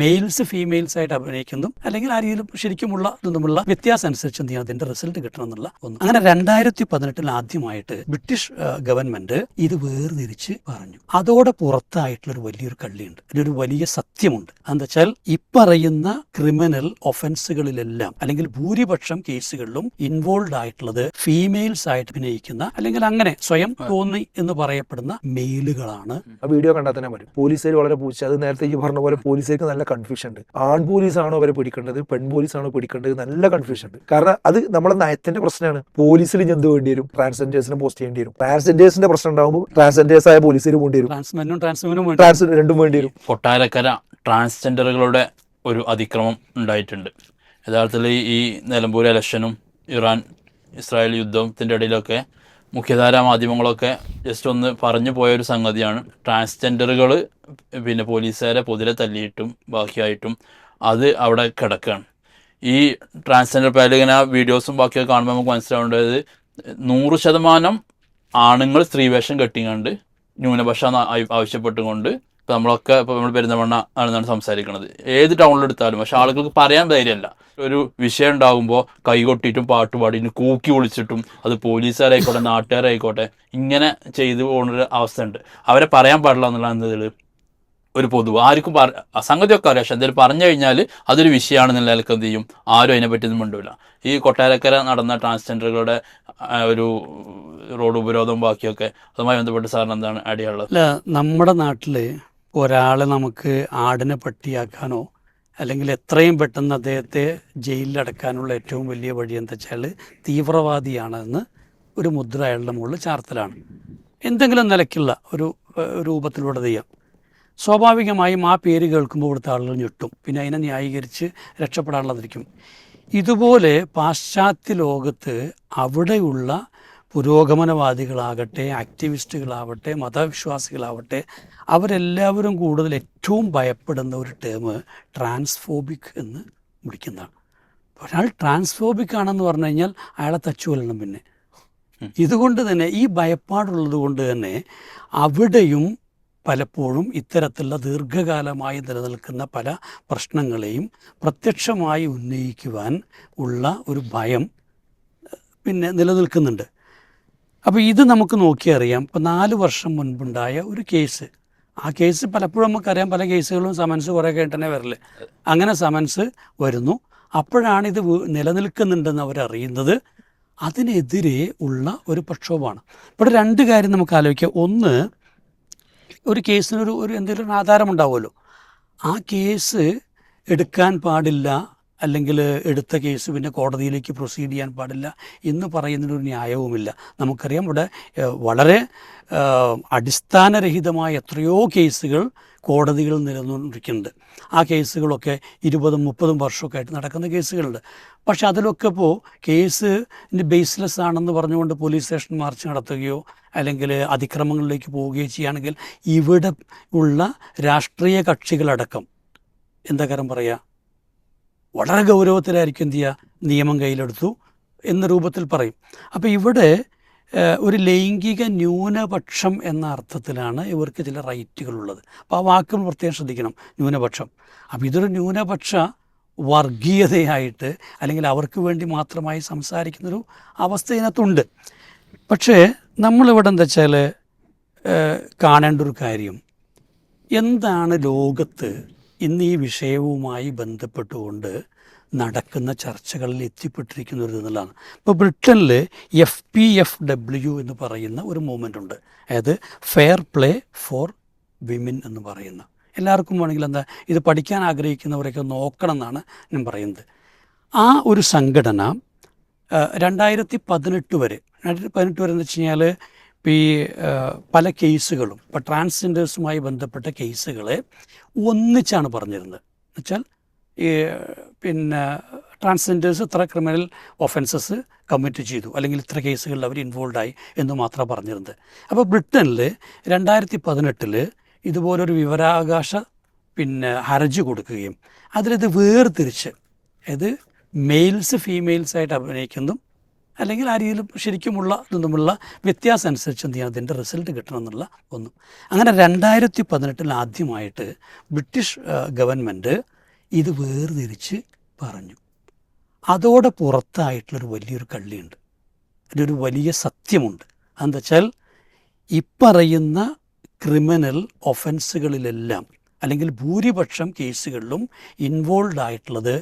Males females ആയിട്ട് അഭിനയിക്കുന്നതും അല്ലെങ്കിൽ ആ രീതിയിൽ ശരിക്കുമുള്ള ഇതൊന്നുമുള്ള വ്യത്യാസം അനുസരിച്ച് എന്ത് ചെയ്യണം അതിന്റെ റിസൾട്ട് കിട്ടണം എന്നുള്ള ഒന്ന്. അങ്ങനെ രണ്ടായിരത്തി പതിനെട്ടിൽ ആദ്യമായിട്ട് ബ്രിട്ടീഷ് ഗവൺമെന്റ് ഇത് വേർതിരിച്ച് പറഞ്ഞു. അതോടെ പുറത്തായിട്ടുള്ള ഒരു വലിയൊരു കള്ളിയുണ്ട്. അതിനൊരു വലിയ സത്യമുണ്ട്. എന്താ വെച്ചാൽ ഈ പറയുന്ന ക്രിമിനൽ ഒഫൻസുകളിലെല്ലാം അല്ലെങ്കിൽ ഭൂരിപക്ഷം കേസുകളിലും ഇൻവോൾവ് ആയിട്ടുള്ളത് ഫീമെയിൽസ് ആയിട്ട് അഭിനയിക്കുന്ന അല്ലെങ്കിൽ അങ്ങനെ സ്വയം തോന്നി എന്ന് പറയപ്പെടുന്ന മെയിലുകളാണ് വീഡിയോ കണ്ടാൽ തന്നെ പോലീസുകാർ വളരെ പൂച്ച. അത് നേരത്തെ ഈ പറഞ്ഞ പോലെ പോലീസുകാർക്ക് നല്ല കൺഫ്യൂഷൻ ഉണ്ട്. ആൺ ആണോ അവരെ പിടിക്കേണ്ടത്? പെൺ പോലീസ് ആണോ പിടിക്കേണ്ടത്? നല്ല കൺഫ്യൂഷൻ ഉണ്ട്. കാരണം അത് നമ്മുടെ നയത്തിന്റെ പ്രശ്നമാണ്. പോലീസിൽ എന്ത് വേണ്ടി വരും? ട്രാൻസ്ജെൻഡേഴ്സിനെ പോസ്റ്റ് ചെയ്യേണ്ടി വരും. ട്രാൻസ്ജെൻഡേഴ്സിന്റെ പ്രശ്നം ഉണ്ടാകുമ്പോൾ ട്രാൻസ്ജെൻഡേഴ്സ് ആയ പോലീസിൽ പോകേണ്ടി വരും. ട്രാൻസ് രണ്ടും വേണ്ടി വരും. കൊട്ടാരക്കര ട്രാൻസ്ജെൻഡറുകളുടെ ഒരു അതിക്രമം ഉണ്ടായിട്ടുണ്ട്. യഥാർത്ഥത്തിൽ ഈ നിലമ്പൂർ ഇലക്ഷനും ഇറാൻ ഇസ്രായേൽ യുദ്ധത്തിന്റെ ഇടയിലൊക്കെ മുഖ്യധാര മാധ്യമങ്ങളൊക്കെ ജസ്റ്റ് ഒന്ന് പറഞ്ഞു പോയൊരു സംഗതിയാണ്. ട്രാൻസ്ജെൻഡറുകൾ പിന്നെ പോലീസുകാരെ പൊതിരെ തല്ലിയിട്ടും ബാക്കിയായിട്ടും അത് അവിടെ കിടക്കുകയാണ് ഈ ട്രാൻസ്ജെൻഡർ പാലിങ്ങനെ വീഡിയോസും ബാക്കിയൊക്കെ കാണുമ്പോൾ നമുക്ക് മനസ്സിലാവേണ്ടത് നൂറ് ശതമാനം ആണുങ്ങൾ സ്ത്രീവേഷം കെട്ടിങ്ങാണ്ട് ന്യൂനപക്ഷ ആവശ്യപ്പെട്ടുകൊണ്ട് ഇപ്പം നമ്മളൊക്കെ ഇപ്പോൾ നമ്മൾ പെരുന്നമണ്ണ ആണെന്നാണ് സംസാരിക്കുന്നത് ഏത് ടൗണിലെടുത്താലും പക്ഷെ ആളുകൾക്ക് പറയാൻ ധൈര്യമല്ല ഒരു വിഷയം ഉണ്ടാകുമ്പോൾ കൈകൊട്ടിയിട്ടും പാട്ടുപാടിയിട്ടും കൂക്കി വിളിച്ചിട്ടും അത് പോലീസുകാരായിക്കോട്ടെ നാട്ടുകാരായിക്കോട്ടെ ഇങ്ങനെ ചെയ്തു പോകുന്നൊരു അവസ്ഥയുണ്ട്. അവരെ പറയാൻ പാടില്ല എന്നുള്ള ഒരു പൊതു ആർക്കും പറ സംഗതിയൊക്കെ അറിയാം. പക്ഷെ എന്തെങ്കിലും പറഞ്ഞു കഴിഞ്ഞാൽ അതൊരു വിഷയമാണെന്നുള്ള നിലയ്ക്ക് എന്ത് ചെയ്യും? ആരും അതിനെ പറ്റിയൊന്നും മിണ്ടൂല. ഈ കൊട്ടാരക്കര നടന്ന ട്രാൻസ്ജെൻഡറുകളുടെ ഒരു റോഡ് ഉപരോധം ബാക്കിയൊക്കെ അതുമായി ബന്ധപ്പെട്ട് സാറിന് എന്താണ് അടിയുള്ളത് അല്ല നമ്മുടെ നാട്ടിൽ ഒരാളെ നമുക്ക് ആടിനെ പട്ടിയാക്കാനോ അല്ലെങ്കിൽ എത്രയും പെട്ടെന്ന് അദ്ദേഹത്തെ ജയിലിലടക്കാനുള്ള ഏറ്റവും വലിയ വഴി എന്താ വെച്ചാൽ തീവ്രവാദിയാണെന്ന് ഒരു മുദ്ര അയാളുടെ മുകളിൽ ചാർത്തലാണ്. എന്തെങ്കിലും നിലയ്ക്കുള്ള ഒരു രൂപത്തിലൂടെ ചെയ്യാം സ്വാഭാവികമായും ആ പേര് കേൾക്കുമ്പോൾ ഇവിടുത്തെ ആളുകൾ ഞെട്ടും. പിന്നെ അതിനെ ന്യായീകരിച്ച് രക്ഷപ്പെടാനുള്ളതിരിക്കും ഇതുപോലെ പാശ്ചാത്യ ലോകത്ത് അവിടെയുള്ള പുരോഗമനവാദികളാകട്ടെ ആക്ടിവിസ്റ്റുകളാവട്ടെ മതവിശ്വാസികളാവട്ടെ അവരെല്ലാവരും കൂടുതൽ ഏറ്റവും ഭയപ്പെടുന്ന ഒരു ടേം ട്രാൻസ്ഫോബിക് എന്ന് വിളിക്കുന്നതാണ്. ഒരാൾ ട്രാൻസ്ഫോബിക് ആണെന്ന് പറഞ്ഞു കഴിഞ്ഞാൽ അയാളെ തച്ചുകൊല്ലണം പിന്നെ. ഇതുകൊണ്ട് തന്നെ ഈ ഭയപ്പാടുള്ളത് കൊണ്ട് തന്നെ അവിടെയും പലപ്പോഴും ഇത്തരത്തിലുള്ള ദീർഘകാലമായി നിലനിൽക്കുന്ന പല പ്രശ്നങ്ങളെയും പ്രത്യക്ഷമായി ഉന്നയിക്കുവാൻ ഉള്ള ഒരു ഭയം പിന്നെ നിലനിൽക്കുന്നുണ്ട്. അപ്പോൾ ഇത് നമുക്ക് നോക്കിയറിയാം ഇപ്പോൾ നാല് വർഷം മുൻപുണ്ടായ ഒരു കേസ്. ആ കേസ് പലപ്പോഴും നമുക്കറിയാം പല കേസുകളും സമൻസ് കുറേ കേട്ടനെ തന്നെ വരൽ. അങ്ങനെ സമൻസ് വരുന്നു. അപ്പോഴാണ് ഇത് നിലനിൽക്കുന്നുണ്ടെന്ന് അവരറിയുന്നത് അതിനെതിരെ ഉള്ള ഒരു പ്രക്ഷോഭമാണ്. ഇവിടെ രണ്ട് കാര്യം നമുക്ക് ആലോചിക്കാം. ഒന്ന് ഒരു കേസിനൊരു ഒരു എന്തെങ്കിലും ഒരു ആധാരം ഉണ്ടാവുമല്ലോ. ആ കേസ് എടുക്കാൻ പാടില്ല അല്ലെങ്കിൽ എടുത്ത കേസ് പിന്നെ കോടതിയിലേക്ക് പ്രൊസീഡ് ചെയ്യാൻ പാടില്ല എന്ന് പറയുന്നതിനൊരു ന്യായവുമില്ല. നമുക്കറിയാം ഇവിടെ വളരെ അടിസ്ഥാനരഹിതമായ എത്രയോ കേസുകൾ കോടതികൾ നിലനിന്നിരിക്കുന്നുണ്ട്. ആ കേസുകളൊക്കെ ഇരുപതും മുപ്പതും വർഷമൊക്കെ ആയിട്ട് നടക്കുന്ന കേസുകളുണ്ട്. പക്ഷെ അതിലൊക്കെ ഇപ്പോൾ കേസ് ബേസ്ലെസ് ആണെന്ന് പറഞ്ഞുകൊണ്ട് പോലീസ് സ്റ്റേഷൻ മാർച്ച് നടത്തുകയോ അല്ലെങ്കിൽ അതിക്രമങ്ങളിലേക്ക് പോവുകയോ ചെയ്യുകയാണെങ്കിൽ ഇവിടെ ഉള്ള രാഷ്ട്രീയ കക്ഷികളടക്കം എന്താ കാര്യം പറയുക വളരെ ഗൗരവത്തിലായിരിക്കും എന്ത് ചെയ്യുക? നിയമം കയ്യിലെടുത്തു എന്ന രൂപത്തിൽ പറയും. അപ്പോൾ ഇവിടെ ഒരു ലൈംഗിക ന്യൂനപക്ഷം എന്ന അർത്ഥത്തിലാണ് ഇവർക്ക് ചില റൈറ്റുകളുള്ളത്. അപ്പോൾ ആ വാക്കുകൾ പ്രത്യേകം ശ്രദ്ധിക്കണം ന്യൂനപക്ഷം. അപ്പോൾ ഇതൊരു ന്യൂനപക്ഷ വർഗീയതയായിട്ട് അല്ലെങ്കിൽ അവർക്ക് വേണ്ടി മാത്രമായി സംസാരിക്കുന്നൊരു അവസ്ഥ ഇതിനകത്തുണ്ട്. പക്ഷേ നമ്മളിവിടെ എന്താ വെച്ചാൽ കാണേണ്ട ഒരു കാര്യം. എന്താണ് ലോകത്ത് ഇന്ന് ഈ വിഷയവുമായി ബന്ധപ്പെട്ടുകൊണ്ട് നടക്കുന്ന ചർച്ചകളിൽ എത്തിപ്പെട്ടിരിക്കുന്ന ഒരു എന്നുള്ളതാണ്. ഇപ്പോൾ ബ്രിട്ടനിൽ എഫ് പി എഫ് ഡബ്ല്യു എന്ന് പറയുന്ന ഒരു മൂവ്മെന്റ് ഉണ്ട് അതായത് ഫെയർ പ്ലേ ഫോർ വിമൻ എന്ന് പറയുന്ന. എല്ലാവർക്കും വേണമെങ്കിൽ എന്താ ഇത് പഠിക്കാൻ ആഗ്രഹിക്കുന്നവരൊക്കെ നോക്കണം എന്നാണ് ഞാൻ പറയുന്നത്. ആ ഒരു സംഘടന രണ്ടായിരത്തി പതിനെട്ട് വരെ രണ്ടായിരത്തി പതിനെട്ട് വരെ എന്ന് വെച്ച് കഴിഞ്ഞാൽ ഈ പല കേസുകളും ഇപ്പോൾ ട്രാൻസ്ജെൻഡേഴ്സുമായി ബന്ധപ്പെട്ട കേസുകളെ ഒന്നിച്ചാണ് പറഞ്ഞിരുന്നത്. എന്നുവെച്ചാൽ ഈ പിന്നെ ട്രാൻസ്ജെൻഡേഴ്സ് ഇത്ര ക്രിമിനൽ ഒഫൻസസ് കമ്മിറ്റ് ചെയ്തു അല്ലെങ്കിൽ ഇത്ര കേസുകളിൽ അവർ ഇൻവോൾവ് ആയി എന്ന് മാത്രം പറഞ്ഞിരുന്നത്. അപ്പോൾ ബ്രിട്ടനിൽ രണ്ടായിരത്തി പതിനെട്ടിൽ ഇതുപോലൊരു വിവരാവകാശ പിന്നെ ഹർജി കൊടുക്കുകയും അതിലത് വേർതിരിച്ച് അതായത് മെയിൽസ് ഫീമെയിൽസ് ആയിട്ട് അഭിനയിക്കുന്നതും അല്ലെങ്കിൽ ആ രീതിയിൽ ശരിക്കുമുള്ള തമ്മിലുള്ള വ്യത്യാസം അനുസരിച്ച് എന്ത് ചെയ്യണം? അതിന്റെ റിസൾട്ട് കിട്ടണം എന്നുള്ള ഒന്നും. അങ്ങനെ രണ്ടായിരത്തി പതിനെട്ടിൽ ആദ്യമായിട്ട് ബ്രിട്ടീഷ് ഗവൺമെന്റ് ഇത് വേർതിരിച്ച് പറഞ്ഞു. അതോടെ പുറത്തായിട്ടുള്ളൊരു വലിയൊരു കള്ളിയുണ്ട്. അതിലൊരു വലിയ സത്യമുണ്ട്. അതെന്താ വെച്ചാൽ ഇപ്പറയുന്ന ക്രിമിനൽ ഒഫൻസുകളിലെല്ലാം അല്ലെങ്കിൽ ഭൂരിപക്ഷം കേസുകളിലും ഇൻവോൾവ് ആയിട്ടുള്ളത്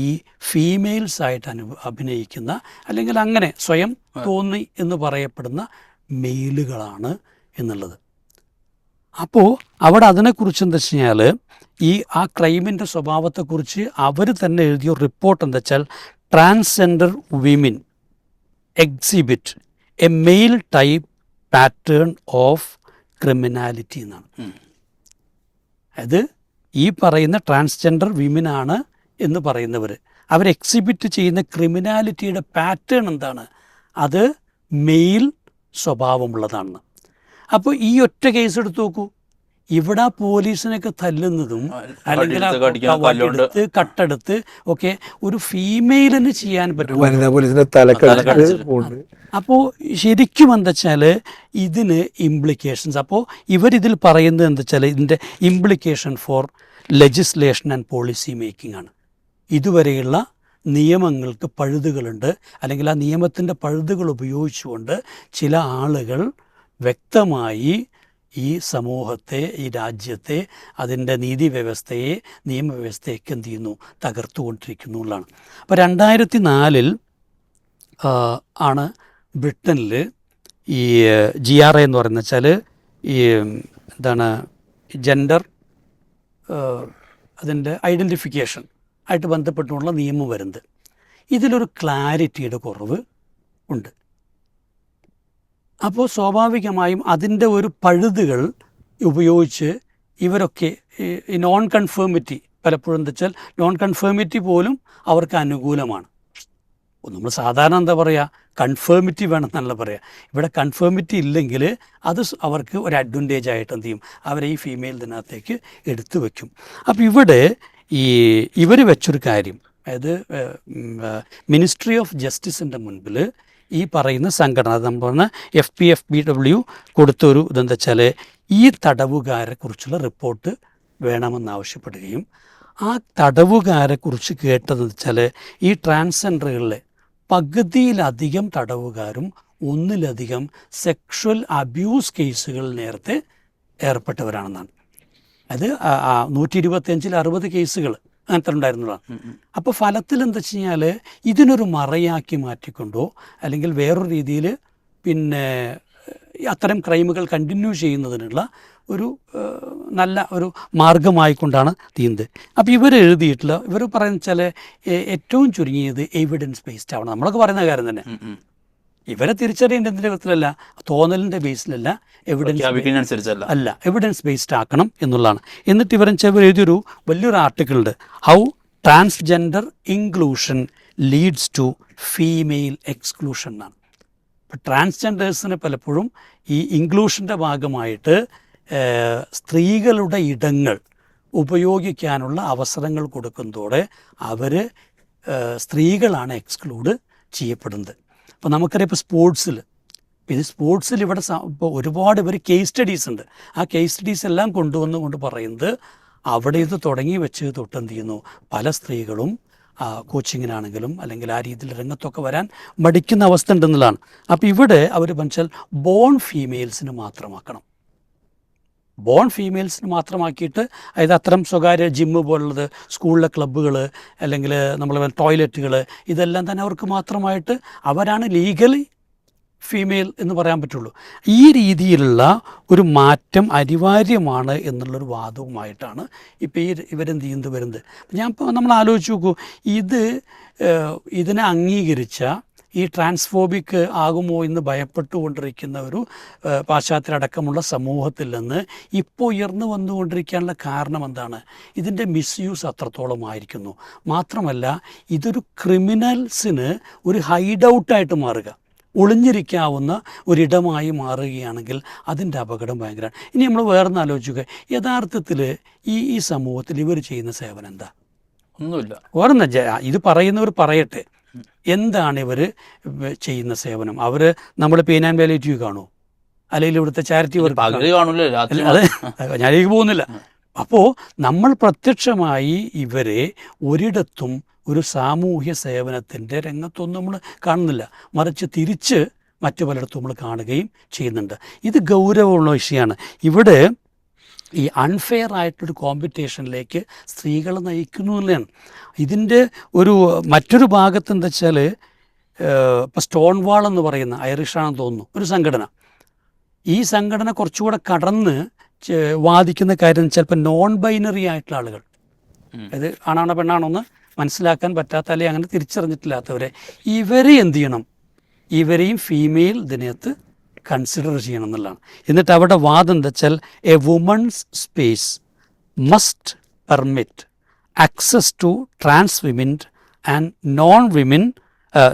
ഈ ഫീമെയിൽസ് ആയിട്ട് അനു അഭിനയിക്കുന്ന അല്ലെങ്കിൽ അങ്ങനെ സ്വയം തോന്നി എന്ന് പറയപ്പെടുന്ന മെയിലുകളാണ് എന്നുള്ളത്. അപ്പോൾ അവിടെ അതിനെക്കുറിച്ച് എന്താ വെച്ച് കഴിഞ്ഞാൽ ഈ ആ ക്രൈമിന്റെ സ്വഭാവത്തെക്കുറിച്ച് അവർ തന്നെ എഴുതിയ റിപ്പോർട്ട് എന്താ വെച്ചാൽ transgender women exhibit a male type pattern of criminality എന്നാണ്. അത് ഈ പറയുന്ന ട്രാൻസ്ജെൻഡർ വിമനാണ് എന്ന് പറയുന്നവർ അവർ എക്സിബിറ്റ് ചെയ്യുന്ന ക്രിമിനാലിറ്റിയുടെ പാറ്റേൺ എന്താണ്? അത് മെയിൽ സ്വഭാവമുള്ളതാണ്. അപ്പോൾ ഈ ഒറ്റ കേസ് എടുത്തു നോക്കൂ. ഇവിടെ പോലീസിനൊക്കെ തല്ലുന്നതും അല്ലെങ്കിൽ കടിക്കുന്ന കട്ടെടുത്ത് ഒക്കെ ഒരു ഫീമെയിലിന് ചെയ്യാൻ പറ്റും. വനിതാ പോലീസിന്റെ അപ്പോൾ ശരിക്കും എന്താ വെച്ചാൽ ഇതിന് ഇംപ്ലിക്കേഷൻസ് അപ്പോൾ ഇവരിതിൽ പറയുന്നത് എന്താ വെച്ചാൽ ഇതിന്റെ implication for legislation and policy making ആണ്. ഇതുവരെയുള്ള നിയമങ്ങൾക്ക് പഴുതുകളുണ്ട്. അല്ലെങ്കിൽ ആ നിയമത്തിന്റെ പഴുതുകൾ ഉപയോഗിച്ചുകൊണ്ട് ചില ആളുകൾ വ്യക്തമായി ഈ സമൂഹത്തെ ഈ രാജ്യത്തെ അതിന്റെ നീതി വ്യവസ്ഥയെ നിയമവ്യവസ്ഥയൊക്കെ എന്ത് ചെയ്യുന്നു? തകർത്തുകൊണ്ടിരിക്കുന്നു എന്നുള്ളതാണ്. അപ്പോൾ രണ്ടായിരത്തി നാലിൽ ആണ് ബ്രിട്ടനിൽ ഈ ജി ആർ എ എന്ന് പറയുന്ന വെച്ചാൽ ഈ എന്താണ് ജെൻഡർ അതിന്റെ ഐഡന്റിഫിക്കേഷൻ ആയിട്ട് ബന്ധപ്പെട്ടുള്ള നിയമം വരുന്നത്. ഇതിലൊരു ക്ലാരിറ്റിയുടെ കുറവ് ഉണ്ട്. അപ്പോൾ സ്വാഭാവികമായും അതിന്റെ ഒരു പഴുതുകൾ ഉപയോഗിച്ച് ഇവരൊക്കെ ഈ നോൺ കൺഫേമിറ്റി പലപ്പോഴും എന്താ വെച്ചാൽ നോൺ കൺഫേമിറ്റി പോലും അവർക്ക് അനുകൂലമാണ്. നമ്മൾ സാധാരണ എന്താ പറയുക കൺഫേമിറ്റി വേണമെന്നല്ല പറയുക ഇവിടെ കൺഫേമിറ്റി ഇല്ലെങ്കിൽ അത് അവർക്ക് ഒരു അഡ്വാന്റേജ് ആയിട്ട് എന്ത് ചെയ്യും? അവരെ ഈ ഫീമെയിൽ ഇതിനകത്തേക്ക് എടുത്തു വയ്ക്കും അപ്പോൾ ഇവിടെ ഈ ഇവർ വെച്ചൊരു കാര്യം അതായത് മിനിസ്ട്രി ഓഫ് ജസ്റ്റിസിന്റെ മുൻപിൽ ഈ പറയുന്ന സംഘടന പറഞ്ഞ F P F B W കൊടുത്തൊരു ഇതെന്താ വെച്ചാൽ ഈ തടവുകാരെക്കുറിച്ചുള്ള റിപ്പോർട്ട് വേണമെന്നാവശ്യപ്പെടുകയും ആ തടവുകാരെക്കുറിച്ച് കേട്ടതെന്ന് വെച്ചാൽ ഈ ട്രാൻസ്ജെൻഡറുകളിലെ പകുതിയിലധികം തടവുകാരും ഒന്നിലധികം സെക്ഷൽ അബ്യൂസ് കേസുകൾ നേരത്തെ ഏർപ്പെട്ടവരാണെന്നാണ്. അത് നൂറ്റി ഇരുപത്തിയഞ്ചിൽ അറുപത് കേസുകൾ അങ്ങനത്തെ ഉണ്ടായിരുന്നതാണ് അപ്പോൾ ഫലത്തിൽ എന്താ വെച്ച് കഴിഞ്ഞാൽ ഇതിനൊരു മറയാക്കി മാറ്റിക്കൊണ്ടോ അല്ലെങ്കിൽ വേറൊരു രീതിയിൽ പിന്നെ അത്തരം ക്രൈമുകൾ കണ്ടിന്യൂ ചെയ്യുന്നതിനുള്ള ഒരു നല്ല ഒരു മാർഗമായിക്കൊണ്ടാണ് തീരുന്നത് അപ്പോൾ ഇവർ എഴുതിയിട്ടുള്ള ഇവർ പറയുന്ന വെച്ചാൽ ഏറ്റവും ചുരുങ്ങിയത് എവിഡൻസ് ബേസ്ഡ് ആവണം. നമ്മളൊക്കെ പറയുന്ന കാര്യം തന്നെ. ഇവരെ തിരിച്ചറിയേണ്ടതിന്റെ വിധത്തിലല്ല തോന്നലിന്റെ ബേസിലല്ല എവിഡൻസ് അല്ല എവിഡൻസ് ബേസ്ഡ് ആക്കണം എന്നുള്ളതാണ്. എന്നിട്ട് ഇവരൻ ചെവർ എഴുതിയൊരു വലിയൊരു ആർട്ടിക്കിൾ ഉണ്ട്. How transgender inclusion leads to female exclusion എന്നാണ്. ഇപ്പം ട്രാൻസ്ജെൻഡേഴ്സിന് പലപ്പോഴും ഈ ഇൻക്ലൂഷന്റെ ഭാഗമായിട്ട് സ്ത്രീകളുടെ ഇടങ്ങൾ ഉപയോഗിക്കാനുള്ള അവസരങ്ങൾ കൊടുക്കുന്നതോടെ അവർ സ്ത്രീകളാണ് എക്സ്ക്ലൂഡ് ചെയ്യപ്പെടുന്നത്. അപ്പോൾ നമുക്കറിയാം ഇപ്പോൾ സ്പോർട്സിൽ ഇത് സ്പോർട്സിൽ ഇവിടെ ഇപ്പോൾ ഒരുപാട് ഇവർ കേസ് സ്റ്റഡീസ് ഉണ്ട്. ആ കേസ് സ്റ്റഡീസ് എല്ലാം കൊണ്ടുവന്നുകൊണ്ട് പറയുന്നത് അവിടെ ഇത് തുടങ്ങി വെച്ച് തൊട്ടെന്ത് ചെയ്യുന്നു പല സ്ത്രീകളും കോച്ചിങ്ങിനാണെങ്കിലും അല്ലെങ്കിൽ ആ രീതിയിൽ രംഗത്തൊക്കെ വരാൻ മടിക്കുന്ന അവസ്ഥ ഉണ്ടെന്നുള്ളതാണ്. അപ്പോൾ ഇവിടെ അവർ വെച്ചാൽ ബോൺ ഫീമെയിൽസിന് മാത്രമാക്കണം. ബോൺ ഫീമെയിൽസിന് മാത്രമാക്കിയിട്ട് അതായത് അത്തരം സ്വകാര്യ ജിമ്മ് പോലുള്ളത് സ്കൂളിലെ ക്ലബ്ബുകൾ അല്ലെങ്കിൽ നമ്മൾ ടോയ്ലറ്റുകൾ ഇതെല്ലാം തന്നെ അവർക്ക് മാത്രമായിട്ട് അവരാണ് ലീഗലി ഫീമെയിൽ എന്ന് പറയാൻ പറ്റുള്ളൂ. ഈ രീതിയിലുള്ള ഒരു മാറ്റം അനിവാര്യമാണ് എന്നുള്ളൊരു വാദവുമായിട്ടാണ് ഇപ്പോൾ ഈ ഇവരെന്ത് ചെയ്യുന്നത് വരുന്നത് ഞാൻ ഇപ്പോൾ നമ്മൾ ആലോചിച്ച് നോക്കൂ ഇത് ഇതിനെ അംഗീകരിച്ച ഈ ട്രാൻസ്ഫോബിക് ആകുമോ എന്ന് ഭയപ്പെട്ടുകൊണ്ടിരിക്കുന്ന ഒരു പാശ്ചാത്യടക്കമുള്ള സമൂഹത്തിൽ നിന്ന് ഇപ്പോൾ ഉയർന്നു വന്നുകൊണ്ടിരിക്കാനുള്ള കാരണം എന്താണ്? ഇതിന്റെ മിസ്യൂസ് അത്രത്തോളമായിരിക്കുന്നു മാത്രമല്ല ഇതൊരു ക്രിമിനൽസിന് ഒരു ഹൈഡ് ഔട്ടായിട്ട് മാറുക. ഒളിഞ്ഞിരിക്കാവുന്ന ഒരിടമായി മാറുകയാണെങ്കിൽ അതിന്റെ അപകടം ഭയങ്കരമാണ്. ഇനി നമ്മൾ വേറൊന്ന് ആലോചിക്കുക യഥാർത്ഥത്തിൽ ഈ ഈ സമൂഹത്തിൽ ഇവർ ചെയ്യുന്ന സേവനം എന്താ? ഒന്നുമില്ല. ഓരോന്ന ഇത് പറയുന്നവർ പറയട്ടെ. എന്താണ് ഇവർ ചെയ്യുന്ന സേവനം? അവർ നമ്മൾ പെയിൻ ആൻഡ് പാലിയേറ്റീവ് കാണുമോ അല്ലെങ്കിൽ ഇവിടുത്തെ ചാരിറ്റി വർക്ക് രാത്രി ഞാനേക്ക് പോകുന്നില്ല. അപ്പോൾ നമ്മൾ പ്രത്യക്ഷമായി ഇവരെ ഒരിടത്തും ഒരു സാമൂഹ്യ സേവനത്തിന്റെ രംഗത്തൊന്നും നമ്മൾ കാണുന്നില്ല. മറിച്ച് തിരിച്ച് മറ്റു പലയിടത്തും നമ്മൾ കാണുകയും ചെയ്യുന്നുണ്ട്. ഇത് ഗൗരവമുള്ള വിഷയമാണ്. ഇവിടെ ഈ അൺഫെയർ ആയിട്ടൊരു കോമ്പറ്റീഷനിലേക്ക് സ്ത്രീകൾ നയിക്കുന്നു എന്നുള്ളതാണ് ഇതിന്റെ ഒരു മറ്റൊരു ഭാഗത്ത് എന്താ വെച്ചാൽ ഇപ്പോൾ സ്റ്റോൺ വാൾ എന്ന് പറയുന്ന ഐറിഷാണെന്ന് തോന്നുന്നു ഒരു സംഘടന. ഈ സംഘടന കുറച്ചുകൂടെ കടന്ന് വാദിക്കുന്ന കാര്യം ചിലപ്പോൾ നോൺ ബൈനറി ആയിട്ടുള്ള ആളുകൾ. അത് ആണാണോ പെണ്ണാണോ എന്ന് മനസ്സിലാക്കാൻ പറ്റാത്ത അല്ലെങ്കിൽ അങ്ങനെ തിരിച്ചറിഞ്ഞിട്ടില്ലാത്തവരെ. ഇവരെ എന്ത് ചെയ്യണം? ഇവരെയും ഫീമെയിൽ ഇതിനകത്ത് കൺസിഡർ ചെയ്യണം എന്നുള്ളതാണ് എന്നിട്ട് അവിടെ വാദം എന്താ വെച്ചാൽ a women's space must permit access to trans women and non women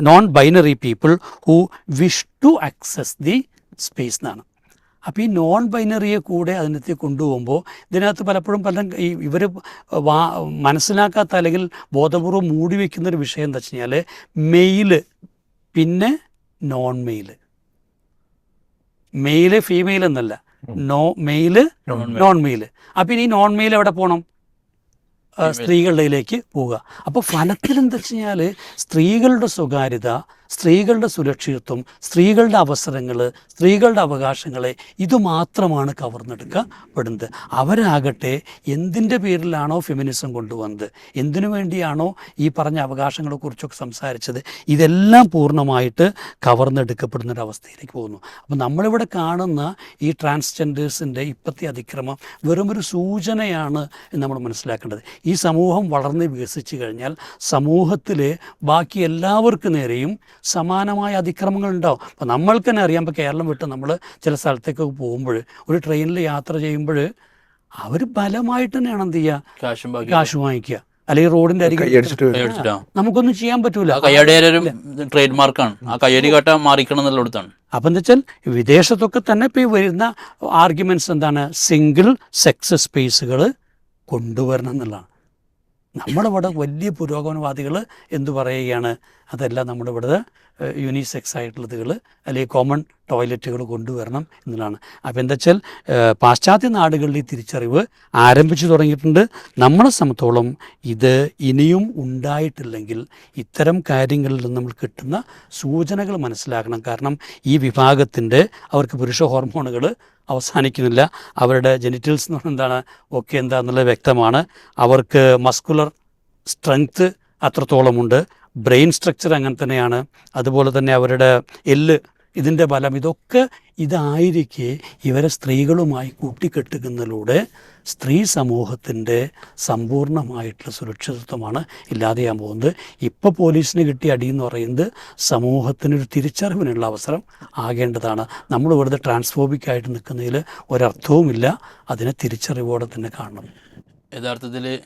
non binary people who wish to access the space എന്നാണ്. അപ്പോൾ ഈ നോൺ ബൈനറിയെ കൂടെ അതിനകത്ത് കൊണ്ടുപോകുമ്പോൾ ഇതിനകത്ത് പലപ്പോഴും പല ഈ ഇവർ വാ മനസ്സിലാക്കാത്ത അല്ലെങ്കിൽ ബോധപൂർവം മൂടി വയ്ക്കുന്ന ഒരു വിഷയം എന്താ വെച്ച് കഴിഞ്ഞാൽ മെയിൽ പിന്നെ നോൺ മെയിൽ മെയിൽ ഫീമെയിൽ എന്നല്ല. നോ മെയിൽ നോൺ മെയിൽ അപ്പം ഇനി നോൺ മെയിൽ എവിടെ പോകണം സ്ത്രീകളുടെ സ്ത്രീകളുടെയിലേക്ക് പോവുക. അപ്പോൾ ഫലത്തിൽ എന്താ വെച്ച് കഴിഞ്ഞാൽ സ്ത്രീകളുടെ സ്വകാര്യത സ്ത്രീകളുടെ സുരക്ഷിതത്വം സ്ത്രീകളുടെ അവസരങ്ങൾ സ്ത്രീകളുടെ അവകാശങ്ങളെ ഇതുമാത്രമാണ് കവർന്നെടുക്കപ്പെടുന്നത് അവരാകട്ടെ എന്തിന്റെ പേരിലാണോ ഫെമിനിസം കൊണ്ടുവന്നത്? എന്തിനു വേണ്ടിയാണോ ഈ പറഞ്ഞ അവകാശങ്ങളെക്കുറിച്ചൊക്കെ സംസാരിച്ചത്? ഇതെല്ലാം പൂർണമായിട്ട് കവർന്നെടുക്കപ്പെടുന്ന ഒരു അവസ്ഥയിലേക്ക് പോകുന്നു. അപ്പം നമ്മളിവിടെ കാണുന്ന ഈ ട്രാൻസ്ജെൻഡേഴ്സിന്റെ ഇപ്പോഴത്തെ അതിക്രമം വെറുമൊരു സൂചനയാണ് എന്ന് നമ്മൾ മനസ്സിലാക്കേണ്ടത്. ഈ സമൂഹം വളർന്ന് വികസിച്ചു കഴിഞ്ഞാൽ സമൂഹത്തിലെ ബാക്കി എല്ലാവർക്കും നേരെയും സമാനമായ അതിക്രമങ്ങൾ ഉണ്ടാവും. അപ്പോൾ നമ്മൾക്ക് തന്നെ അറിയാം. ഇപ്പോൾ കേരളം വിട്ട് നമ്മൾ ചില സ്ഥലത്തേക്ക് പോകുമ്പോൾ ഒരു ട്രെയിനിൽ യാത്ര ചെയ്യുമ്പോൾ അവർ ബലമായിട്ട് തന്നെയാണ് എന്ത് ചെയ്യുക കാശും വാങ്ങിക്കുക. അല്ലെങ്കിൽ റോഡിന്റെ അരികിൽ നമുക്കൊന്നും ചെയ്യാൻ പറ്റൂല. ആ കയ്യടി ട്രേഡ് മാർക്കാണ് ആ കയ്യടി കാട്ട മാറിക്കണം എന്നുള്ളിടത്താണ് അപ്പം എന്താ വെച്ചാൽ വിദേശത്തൊക്കെ തന്നെ ഇപ്പോൾ ഈ വരുന്ന ആർഗ്യുമെന്റ്സ് എന്താണ്? സിംഗിൾ സെക്സ് സ്പേസുകൾ കൊണ്ടുവരണം എന്നുള്ളതാണ്. നമ്മളിവിടെ വലിയ പുരോഗമനവാദികൾ എന്തു പറയുകയാണ്. അതെല്ലാം നമ്മുടെ ഇവിടെ യൂണിസെക്സ് ആയിട്ടുള്ളതുകൾ അല്ലെങ്കിൽ കോമൺ ടോയ്ലറ്റുകൾ കൊണ്ടുവരണം എന്നുള്ളതാണ് അപ്പോൾ എന്താ വെച്ചാൽ പാശ്ചാത്യ നാടുകളിൽ ഈ തിരിച്ചറിവ് ആരംഭിച്ചു തുടങ്ങിയിട്ടുണ്ട്. നമ്മളെ സംബന്ധിച്ചോളം ഇത് ഇനിയും ഉണ്ടായിട്ടില്ലെങ്കിൽ ഇത്തരം കാര്യങ്ങളിൽ നിന്ന് നമ്മൾ കിട്ടുന്ന സൂചനകൾ മനസ്സിലാക്കണം. കാരണം ഈ വിഭാഗത്തിന്റെ അവർക്ക് പുരുഷ ഹോർമോണുകൾ അവസാനിക്കുന്നില്ല. അവരുടെ ജെനിറ്റൽസ് എന്ന് പറഞ്ഞാൽ എന്താണ്? എന്താണെന്നുള്ളത് വ്യക്തമാണ്. അവർക്ക് മസ്കുലർ സ്ട്രെങ്ത് അത്രത്തോളമുണ്ട്. ബ്രെയിൻ സ്ട്രക്ചർ അങ്ങനെ തന്നെയാണ്. അതുപോലെ തന്നെ അവരുടെ എല്ല് ഇതിന്റെ ബലം ഇതൊക്കെ ഇതായിരിക്കെ ഇവരെ സ്ത്രീകളുമായി കൂട്ടിക്കെട്ടുന്നതിലൂടെ സ്ത്രീ സമൂഹത്തിന്റെ സമ്പൂർണമായിട്ടുള്ള സുരക്ഷിതത്വമാണ് ഇല്ലാതെയാൻ പോകുന്നത്. ഇപ്പോൾ പോലീസിന് കിട്ടിയ അടി എന്ന് പറയുന്നത് സമൂഹത്തിനൊരു തിരിച്ചറിവിനുള്ള അവസരം ആകേണ്ടതാണ്. നമ്മൾ വെറുതെ ട്രാൻസ്ഫോബിക് ആയിട്ട് നിൽക്കുന്നതിൽ ഒരർത്ഥവുമില്ല. അതിനെ തിരിച്ചറിവോടെ തന്നെ കാണണം. യഥാർത്ഥത്തിൽ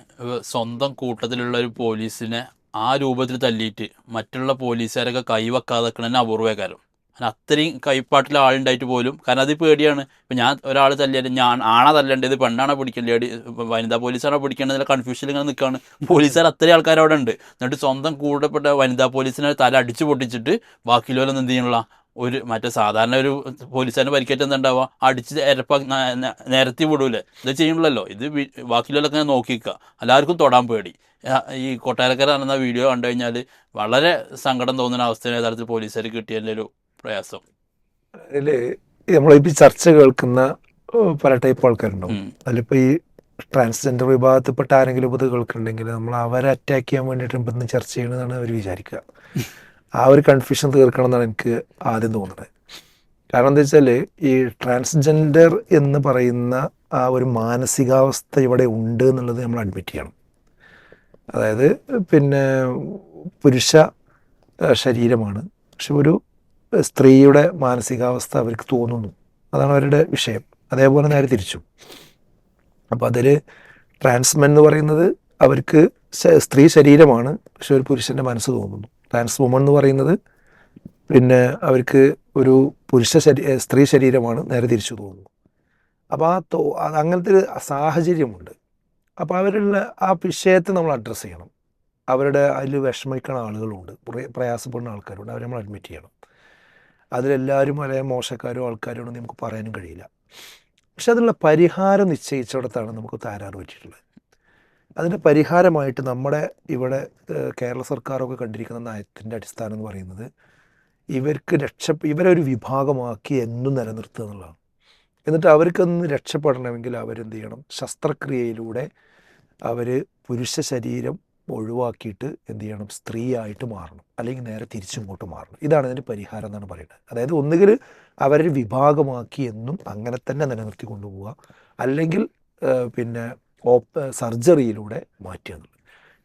സ്വന്തം കൂട്ടത്തിലുള്ള ഒരു പോലീസിനെ ആ രൂപത്തിൽ തല്ലിയിട്ട് മറ്റുള്ള പോലീസുകാരൊക്കെ കൈവെക്കാതെ നിൽക്കണ അപൂർവകാരം അത്രയും കൈപ്പാട്ടിൽ ആളുണ്ടായിട്ട് പോലും കാരണം അത് പേടിയാണ്. ഇപ്പം ഞാൻ ഒരാൾ തല്ലിയാലും ഞാൻ ആണാ തല്ലേണ്ടത് പെണ്ണാണോ പിടിക്കേണ്ടത് വനിതാ പോലീസാണോ പിടിക്കേണ്ടത് കൺഫ്യൂഷനിൽ ഇങ്ങനെ നിൽക്കുകയാണ് പോലീസുകാർ അത്രയും ആൾക്കാർ അവിടെ ഉണ്ട്. എന്നിട്ട് സ്വന്തം കൂടപ്പെട്ട വനിതാ പോലീസിനെ തല അടിച്ചു പൊട്ടിച്ചിട്ട് ബാക്കിയുള്ളവരൊന്നും എന്ത് ചെയ്യണില്ല? ഒരു മറ്റേ സാധാരണ ഒരു പോലീസുകാരന് പരിക്കേറ്റ് അടിച്ച് എരപ്പ നിരത്തി വിടൂലേ. ഇത് ചെയ്യണല്ലോ ഇത് വാക്കിലൊക്കെ ഞാൻ നോക്കിക്കുക എല്ലാവർക്കും തൊടാൻ പേടി. ഈ കൊട്ടാരക്കര നടന്ന വീഡിയോ കണ്ടു കഴിഞ്ഞാൽ വളരെ സങ്കടം തോന്നുന്ന അവസ്ഥയാണ് യഥാർത്ഥത്തിൽ പോലീസുകാർ കിട്ടിയതിന്റെ ഒരു പ്രയാസം. അതിൽ നമ്മളിപ്പോൾ ചർച്ച കേൾക്കുന്ന പല ടൈപ്പ് ആൾക്കാരുണ്ടാവും. അതിലിപ്പോൾ അതിലിപ്പോ ഈ ട്രാൻസ്ജെൻഡർ വിഭാഗത്തിൽപ്പെട്ട ആരെങ്കിലും ഇത് കേൾക്കുന്നുണ്ടെങ്കിൽ നമ്മൾ അവരെ അറ്റാക്ക് ചെയ്യാൻ വേണ്ടിയിട്ട് ഇപ്പം ചർച്ച ചെയ്യണമെന്നാണ് അവർ വിചാരിക്കുക ആ ഒരു കൺഫ്യൂഷൻ തീർക്കണം എന്നാണ് എനിക്ക് ആദ്യം തോന്നുന്നത്. കാരണം എന്താ വെച്ചാൽ ഈ ട്രാൻസ്ജെൻഡർ എന്ന് പറയുന്ന ആ ഒരു മാനസികാവസ്ഥ ഇവിടെ ഉണ്ട് എന്നുള്ളത് നമ്മൾ അഡ്മിറ്റ് ചെയ്യണം. അതായത് പിന്നെ പുരുഷ ശരീരമാണ്. പക്ഷെ ഒരു സ്ത്രീയുടെ മാനസികാവസ്ഥ അവർക്ക് തോന്നുന്നു. അതാണ് അവരുടെ വിഷയം. അതേപോലെ നേരെ തിരിച്ചു. അപ്പോൾ അതിൽ ട്രാൻസ്മെൻ എന്ന് പറയുന്നത് അവർക്ക് സ്ത്രീ ശരീരമാണ് പക്ഷെ ഒരു പുരുഷന്റെ മനസ്സ് തോന്നുന്നു. ട്രാൻസ് വുമൺ എന്ന് പറയുന്നത്. പിന്നെ അവർക്ക് ഒരു പുരുഷ ശരീ സ്ത്രീ ശരീരമാണ് നേരെ തിരിച്ചു തോന്നുന്നു അപ്പോൾ ആ തോ അങ്ങനത്തെ ഒരു സാഹചര്യമുണ്ട്. അപ്പോൾ അവരുടെ ആ വിഷയത്തെ നമ്മൾ അഡ്രസ്സ് ചെയ്യണം. അവരുടെ അതിൽ വിഷമിക്കുന്ന ആളുകളുണ്ട്. പ്രയാസപ്പെടുന്ന ആൾക്കാരുണ്ട്. അവരെ നമ്മൾ അഡ്മിറ്റ് ചെയ്യണം. അതിലെല്ലാവരും വളരെ മോശക്കാരോ ആൾക്കാരോ നമുക്ക് പറയാനും കഴിയില്ല. പക്ഷെ അതിനുള്ള പരിഹാരം നിശ്ചയിച്ചിടത്താണ് നമുക്ക് താരാറ് പറ്റിയിട്ടുള്ളത്. അതിന്റെ പരിഹാരമായിട്ട് നമ്മുടെ ഇവിടെ കേരള സർക്കാരൊക്കെ കണ്ടിരിക്കുന്ന നയത്തിന്റെ അടിസ്ഥാനം എന്ന് പറയുന്നത് ഇവർക്ക് രക്ഷ ഇവരൊരു വിഭാഗമാക്കി എന്നും നിലനിർത്തുക എന്നുള്ളതാണ്. എന്നിട്ട് അവർക്കൊന്ന് രക്ഷപ്പെടണമെങ്കിൽ അവരെന്ത് ചെയ്യണം? ശസ്ത്രക്രിയയിലൂടെ അവർ പുരുഷ ശരീരം ഒഴിവാക്കിയിട്ട് എന്ത് ചെയ്യണം? സ്ത്രീയായിട്ട് മാറണം. അല്ലെങ്കിൽ നേരെ തിരിച്ചിങ്ങോട്ട് മാറണം. ഇതാണ് ഇതിന്റെ പരിഹാരം എന്നാണ് പറയുന്നത്. അതായത് ഒന്നുകിൽ അവരൊരു വിഭാഗമാക്കി എന്നും അങ്ങനെ തന്നെ നിലനിർത്തി കൊണ്ടുപോവുക. അല്ലെങ്കിൽ പിന്നെ ഓപ്പ് സർജറിയിലൂടെ മാറ്റുക എന്നുള്ളത്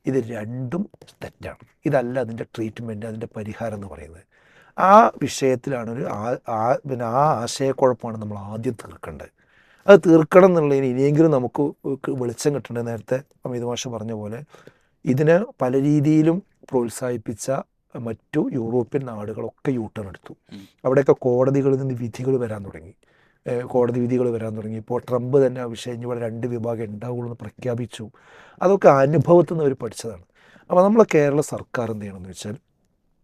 ഇത് രണ്ടും തെറ്റാണ്. ഇതല്ല അതിന്റെ ട്രീറ്റ്മെന്റ് അതിന്റെ പരിഹാരം എന്ന് പറയുന്നത്. ആ വിഷയത്തിലാണ് ഒരു ആ- പിന്നെ ആ ആശയക്കുഴപ്പമാണ് നമ്മൾ ആദ്യം തീർക്കേണ്ടത്. അത് തീർക്കണം എന്നുള്ളതിന് ഇനിയെങ്കിലും നമുക്ക് വെളിച്ചം കിട്ടേണ്ടത് നേരത്തെ അമിത് മാഷ പറഞ്ഞ പോലെ ഇതിനെ പല രീതിയിലും പ്രോത്സാഹിപ്പിച്ച മറ്റു യൂറോപ്യൻ നാടുകളൊക്കെ യൂട്ടേൺ എടുത്തു. അവിടെയൊക്കെ കോടതികളിൽ നിന്ന് വിധികൾ വരാൻ തുടങ്ങി. കോടതി വിധികൾ വരാൻ തുടങ്ങി. ഇപ്പോൾ ട്രംപ് തന്നെ ആ വിഷയം ഇവിടെ രണ്ട് വിഭാഗം ഉണ്ടാവുള്ളൂ എന്ന് പ്രഖ്യാപിച്ചു. അതൊക്കെ അനുഭവത്തിൽ നിന്ന് അവർ പഠിച്ചതാണ്. അപ്പോൾ നമ്മളെ കേരള സർക്കാർ എന്ത് ചെയ്യണമെന്ന് വെച്ചാൽ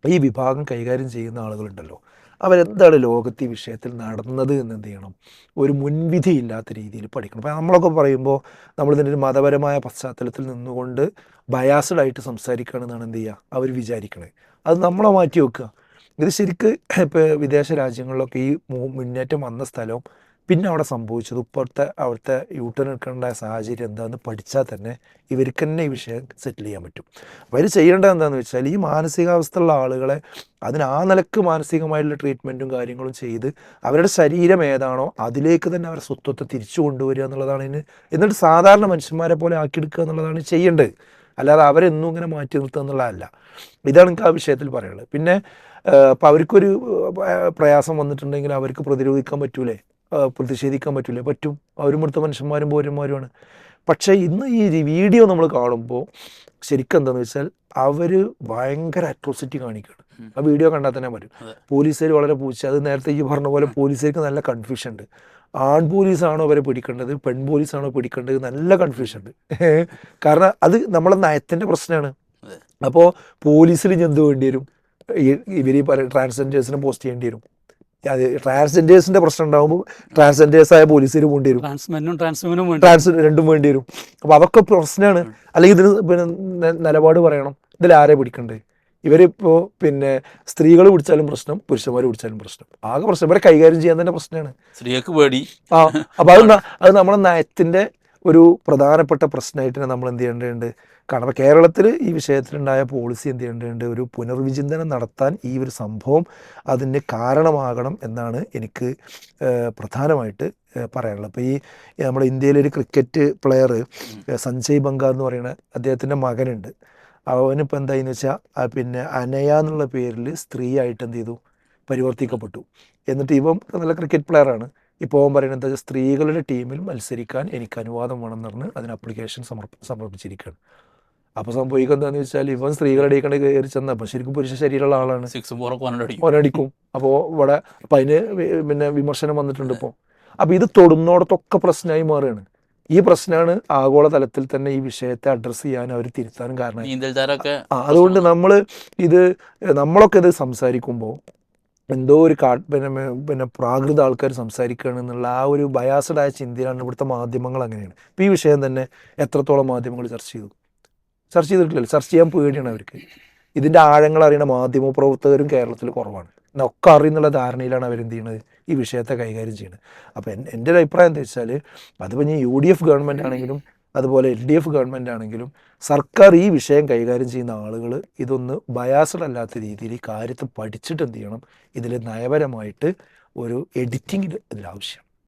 ഈ വിഭാഗം കൈകാര്യം ചെയ്യുന്ന ആളുകളുണ്ടല്ലോ അവരെന്താണ് ലോകത്ത് വിഷയത്തിൽ നടന്നത് എന്ന് എന്ത് ചെയ്യണം? ഒരു മുൻവിധി ഇല്ലാത്ത രീതിയിൽ പഠിക്കണം. അപ്പോൾ നമ്മളൊക്കെ പറയുമ്പോൾ നമ്മളിതിന്റെ ഒരു മതപരമായ പശ്ചാത്തലത്തിൽ നിന്നുകൊണ്ട് ബയാസ്ഡായിട്ട് സംസാരിക്കുകയാണെന്നാണ് എന്ത് ചെയ്യുക? അവർ വിചാരിക്കണേ. അത് നമ്മളെ മാറ്റി വെക്കുക. ഇത് ശരിക്ക് ഇപ്പോൾ വിദേശ രാജ്യങ്ങളിലൊക്കെ ഈ മുന്നേറ്റം വന്ന സ്ഥലവും പിന്നെ അവിടെ സംഭവിച്ചത് ഇപ്പോഴത്തെ അവിടുത്തെ യൂട്ടേൺ എടുക്കേണ്ട സാഹചര്യം എന്താണെന്ന് പഠിച്ചാൽ തന്നെ ഇവർക്ക് തന്നെ ഈ വിഷയം സെറ്റിൽ ചെയ്യാൻ പറ്റും. അപ്പോൾ അവർ ചെയ്യേണ്ടത് എന്താണെന്ന് വെച്ചാൽ ഈ മാനസികാവസ്ഥയുള്ള ആളുകളെ അതിന് ആ നിലയ്ക്ക് മാനസികമായിട്ടുള്ള ട്രീറ്റ്മെന്റും കാര്യങ്ങളും ചെയ്ത് അവരുടെ ശരീരം ഏതാണോ അതിലേക്ക് തന്നെ അവരുടെ സ്വത്വത്തെ തിരിച്ചു കൊണ്ടുവരിക എന്നുള്ളതാണ് ഇതിന് എന്നിട്ട് സാധാരണ മനുഷ്യന്മാരെ പോലെ ആക്കിയെടുക്കുക എന്നുള്ളതാണ് ചെയ്യേണ്ടത്. അല്ലാതെ അവരെന്നും ഇങ്ങനെ മാറ്റി നിർത്തുക എന്നുള്ളതല്ല. ഇതാണ് എനിക്ക് ആ വിഷയത്തിൽ പറയുന്നത് പിന്നെ അപ്പോൾ അവർക്കൊരു പ്രയാസം വന്നിട്ടുണ്ടെങ്കിൽ അവർക്ക് പ്രതിരോധിക്കാൻ പറ്റൂലേ? പ്രതിഷേധിക്കാൻ പറ്റൂലേ? പറ്റും. അവരും ഇവിടുത്തെ മനുഷ്യന്മാരും പൗരന്മാരുമാണ്. പക്ഷേ ഇന്ന് ഈ വീഡിയോ നമ്മൾ കാണുമ്പോൾ ശരിക്കും എന്താണെന്ന് വെച്ചാൽ അവർ ഭയങ്കര അട്രോസിറ്റി കാണിക്കുകയാണ് ആ വീഡിയോ കണ്ടാൽ തന്നെ പറ്റും. പോലീസുകാർ വളരെ പൂച്ച. അത് നേരത്തെ ഈ പറഞ്ഞ പോലെ പോലീസുകാർക്ക് നല്ല കൺഫ്യൂഷൻ ഉണ്ട് ആൺ പോലീസാണോ അവരെ പിടിക്കേണ്ടത്? പെൺ പോലീസാണോ പിടിക്കേണ്ടത്? നല്ല കൺഫ്യൂഷൻ ഉണ്ട് കാരണം അത് നമ്മളെ നയത്തിന്റെ പ്രശ്നമാണ്. അപ്പോൾ പോലീസിൽ എന്ത് വേണ്ടി വരും? ഇവർ ഈ ട്രാൻസ്ജെൻഡേഴ്സിനെ പോസ്റ്റ് ചെയ്യേണ്ടി വരും. അത് ട്രാൻസ്ജെൻഡേഴ്സിന്റെ പ്രശ്നം ഉണ്ടാകുമ്പോൾ ട്രാൻസ്ജെൻഡേഴ്സായ പോലീസിന് വേണ്ടി വരും. ട്രാൻസ്മെനും ട്രാൻസ്വുമനും വേണ്ടി ട്രാൻസ് രണ്ടും വേണ്ടി വരും. അപ്പോൾ അതൊക്കെ പ്രശ്നമാണ് അല്ലെങ്കിൽ ഇതിന് പിന്നെ നിലപാട് പറയണം. ഇതിൽ ആരെ പിടിക്കണ്ടേ? ഇവരിപ്പോൾ പിന്നെ സ്ത്രീകൾ പിടിച്ചാലും പ്രശ്നം പുരുഷന്മാർ പിടിച്ചാലും പ്രശ്നം. ആകെ പ്രശ്നം. ഇവരെ കൈകാര്യം ചെയ്യാൻ തന്നെ പ്രശ്നമാണ് സ്ത്രീകൾക്ക് പേടി. ആ അപ്പോൾ അത് അത് നമ്മുടെ നയത്തിന്റെ ഒരു പ്രധാനപ്പെട്ട പ്രശ്നമായിട്ട് നമ്മൾ എന്ത് ചെയ്യേണ്ടതുണ്ട്? കാരണം കേരളത്തിൽ ഈ വിഷയത്തിലുണ്ടായ പോളിസി എന്ത് ചെയ്യേണ്ടതുണ്ട് ഒരു പുനർവിചിന്തനം നടത്താൻ ഈ ഒരു സംഭവം അതിന് കാരണമാകണം എന്നാണ് എനിക്ക് പ്രധാനമായിട്ട് പറയാനുള്ളത്. അപ്പോൾ ഈ നമ്മുടെ ഇന്ത്യയിലൊരു ക്രിക്കറ്റ് പ്ലെയർ സഞ്ജയ് ബംഗാർ എന്ന് പറയുന്ന അദ്ദേഹത്തിന്റെ മകനുണ്ട്. അവനിപ്പോൾ എന്തായെന്ന് വെച്ചാൽ പിന്നെ അനയ എന്നുള്ള പേരിൽ സ്ത്രീയായിട്ട് എന്ത് ചെയ്തു? പരിവർത്തിക്കപ്പെട്ടു. എന്നിട്ട് ഇവൻ നല്ല ക്രിക്കറ്റ് പ്ലെയറാണ് ഇപ്പോൾ പറയുന്നത് എന്താ വെച്ചാൽ സ്ത്രീകളുടെ ടീമിൽ മത്സരിക്കാൻ എനിക്ക് അനുവാദം വേണമെന്ന് പറഞ്ഞ് അതിന് അപ്ലിക്കേഷൻ സമർപ്പ സമർപ്പിച്ചിരിക്കുകയാണ്. അപ്പോൾ സംഭവിക്കും എന്താന്ന് വെച്ചാൽ ഇവൻ സ്ത്രീകളുടെ കണ്ട് കയറി ചെന്ന അപ്പൊ ശരിക്കും പുരുഷ ശരീരമുള്ള ആളാണ്. ഒരടിക്കും അപ്പോൾ ഇവിടെ അപ്പം അതിന് പിന്നെ വിമർശനം വന്നിട്ടുണ്ട് ഇപ്പോൾ അപ്പോൾ ഇത് തൊടുന്നോടത്തൊക്കെ പ്രശ്നമായി മാറുകയാണ്. ഈ പ്രശ്നമാണ് ആഗോള തലത്തിൽ തന്നെ ഈ വിഷയത്തെ അഡ്രസ്സ് ചെയ്യാൻ അവർ തിരുത്താനും കാരണം അതുകൊണ്ട് നമ്മൾ ഇത് നമ്മളൊക്കെ ഇത് സംസാരിക്കുമ്പോൾ എന്തോ ഒരു കാ പിന്നെ പിന്നെ പ്രാകൃത ആൾക്കാർ സംസാരിക്കുകയാണ് എന്നുള്ള ആ ഒരു ബയാസഡായ ചിന്തയിലാണ് ഇവിടുത്തെ മാധ്യമങ്ങൾ അങ്ങനെയാണ്. ഇപ്പോൾ ഈ വിഷയം തന്നെ എത്രത്തോളം മാധ്യമങ്ങൾ ചർച്ച ചെയ്തു? ചർച്ച ചെയ്തിട്ടില്ല ചർച്ച ചെയ്യാൻ പേടിയാണ് അവർക്ക്. ഇതിന്റെ ആഴങ്ങൾ അറിയുന്ന മാധ്യമ പ്രവർത്തകരും കേരളത്തിൽ കുറവാണ്. എന്നൊക്കെ അറിയുന്നുള്ള ധാരണയിലാണ് അവരെന്ത് ചെയ്യുന്നത് ഈ വിഷയത്തെ കൈകാര്യം ചെയ്യുന്നത് അപ്പോൾ എൻ- എന്റെ ഒരു അഭിപ്രായം എന്താ വെച്ചാൽ അതിപ്പോൾ ഞാൻ യു ഡി എഫ് ഗവൺമെന്റ് ആണെങ്കിലും അതുപോലെ എൽ ഡി എഫ് ഗവൺമെന്റ് ആണെങ്കിലും സർക്കാർ ഈ വിഷയം കൈകാര്യം ചെയ്യുന്ന ആളുകൾ ഇതൊന്ന് ബയാസഡ് അല്ലാത്ത രീതിയിൽ ഈ കാര്യത്തെ പഠിച്ചിട്ട് എന്ത് ചെയ്യണം? ഇതിൽ നയപരമായിട്ട് ഒരു എഡിറ്റിംഗ് ഇതിൽ ആവശ്യം